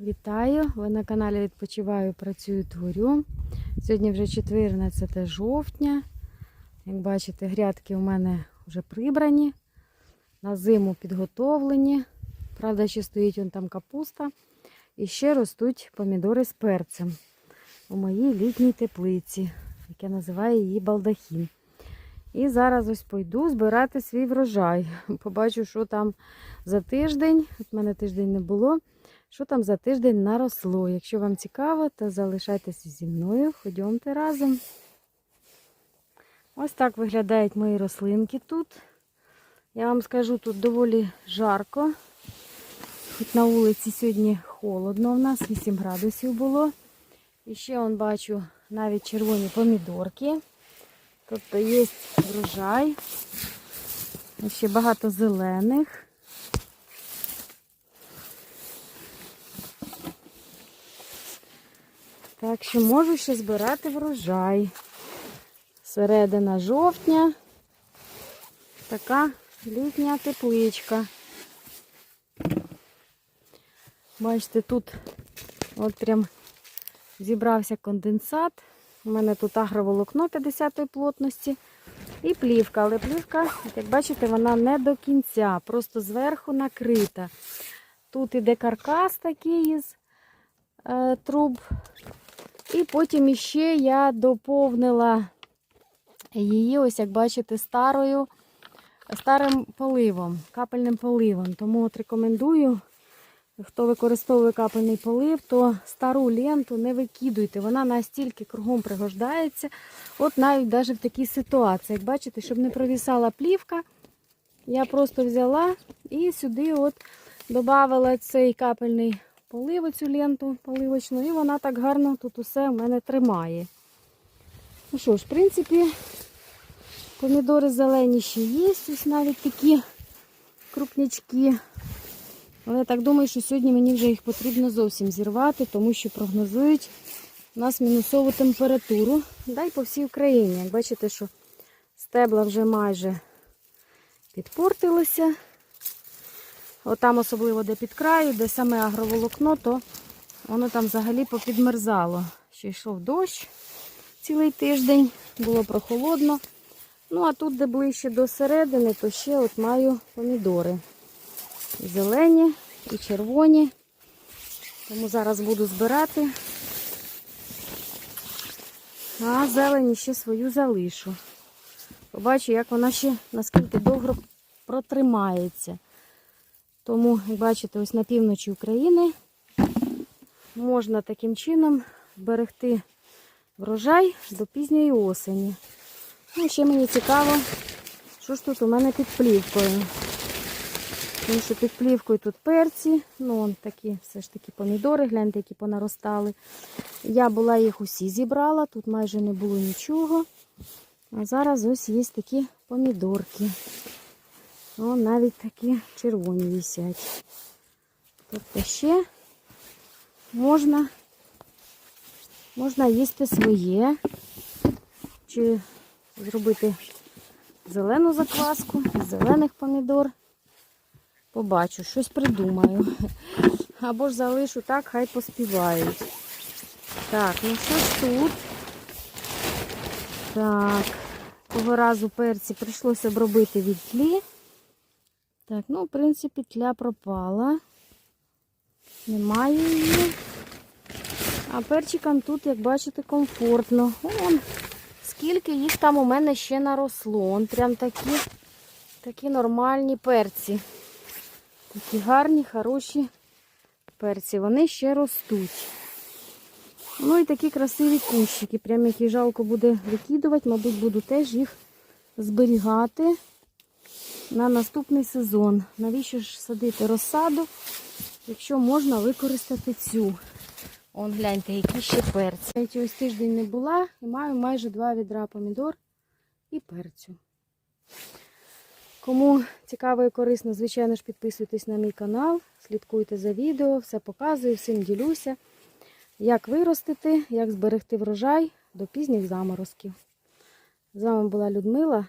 Вітаю! Ви на каналі Відпочиваю, працюю, творю. Сьогодні вже 14 жовтня. Як бачите, грядки у мене вже прибрані, на зиму підготовлені. Правда, ще стоїть вон там капуста. І ще ростуть помідори з перцем у моїй літній теплиці, як я називаю її балдахін. І зараз ось пойду збирати свій врожай. Побачу, що там за тиждень. От мене тиждень не було. Що там за тиждень наросло? Якщо вам цікаво, то залишайтеся зі мною, ходьомте разом. Ось так виглядають мої рослинки тут. Я вам скажу, тут доволі жарко. Хоч на вулиці сьогодні холодно у нас, 8 градусів було. І ще он бачу навіть червоні помідорки. Тобто є врожай. І ще багато зелених. Так що можу ще збирати врожай. Середина жовтня. Така літня тепличка. Бачите, тут от прям зібрався конденсат. У мене тут агроволокно 50-ї плотності і плівка. Але плівка, як бачите, вона не до кінця, просто зверху накрита. Тут іде каркас такий із е, труб. І потім іще я доповнила її, ось як бачите, старою, старим поливом, капельним поливом. Тому от рекомендую, хто використовує капельний полив, то стару ленту не викидуйте. Вона настільки кругом пригождається. От навіть навіть в такій ситуації. Як бачите, щоб не провісала плівка, я просто взяла і сюди от додавала цей капельний полив, цю ленту поливочну, і вона так гарно тут усе в мене тримає. Ну що ж, в принципі, помідори зелені ще є, ось навіть такі крупнячки. Але я так думаю, що сьогодні мені вже їх потрібно зовсім зірвати, тому що прогнозують у нас мінусову температуру. Дай по всій Україні. Як бачите, що стебла вже майже підпортилися. Отам особливо де під краю, де саме агроволокно, то воно там взагалі попідмерзало. Ще йшов дощ цілий тиждень, було прохолодно. Ну, а тут, де ближче до середини, то ще от маю помідори. І зелені, і червоні. Тому зараз буду збирати. А зелені ще свою залишу. Побачу, як вона ще наскільки довго протримається. Тому, як бачите, ось на півночі України можна таким чином зберегти врожай до пізньої осені. Ну, ще мені цікаво, що ж тут у мене під плівкою. Тому що під плівкою тут перці, ну вон такі все ж таки помідори, гляньте, які понаростали. Я була їх усі зібрала, тут майже не було нічого. А зараз ось є такі помідорки. О, навіть такі червоні висять. Тобто ще можна, можна їсти своє, чи зробити зелену закваску зелених помідор. Побачу, щось придумаю. Або ж залишу так, хай поспівають. Так, ну що ж тут? Так, того разу перці прийшлося обробити від тлі. Так, ну, в принципі, тля пропала. Немає її. А перчикам тут, як бачите, комфортно. Вон, скільки їх там у мене ще наросло. Вон прям такі, такі нормальні перці. Такі гарні, хороші перці. Вони ще ростуть. Ну і такі красиві кущики. Прям які жалко буде викидувати, мабуть, буду теж їх зберігати на наступний сезон. Навіщо ж садити розсаду, якщо можна використати цю? Он гляньте, які ще перці. Я ось тиждень не була і маю майже два відра помідор і перцю. Кому цікаво і корисно, звичайно ж, підписуйтесь на мій канал, слідкуйте за відео, все показую, всім ділюся, як виростити, як зберегти врожай до пізніх заморозків. З вами була Людмила.